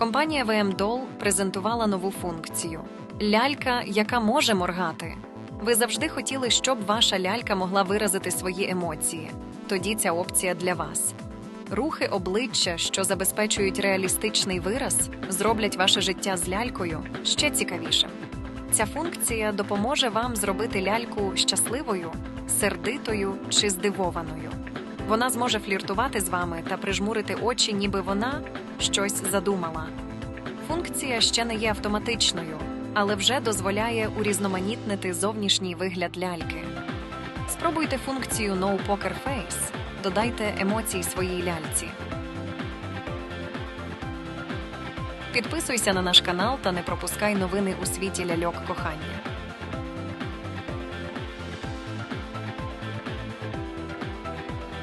Компанія VMDoll презентувала нову функцію лялька, яка може моргати. Ви завжди хотіли, щоб ваша лялька могла виразити свої емоції. Тоді ця опція для вас. Рухи обличчя, що забезпечують реалістичний вираз, зроблять ваше життя з лялькою ще цікавішим. Ця функція допоможе вам зробити ляльку щасливою, сердитою чи здивованою. Вона зможе фліртувати з вами та прижмурити очі, ніби вона щось задумала. Функція ще не є автоматичною, але вже дозволяє урізноманітнити зовнішній вигляд ляльки. Спробуйте функцію No Poker Face. Додайте емоції своїй ляльці. Підписуйся на наш канал та не пропускай новини у світі ляльок кохання.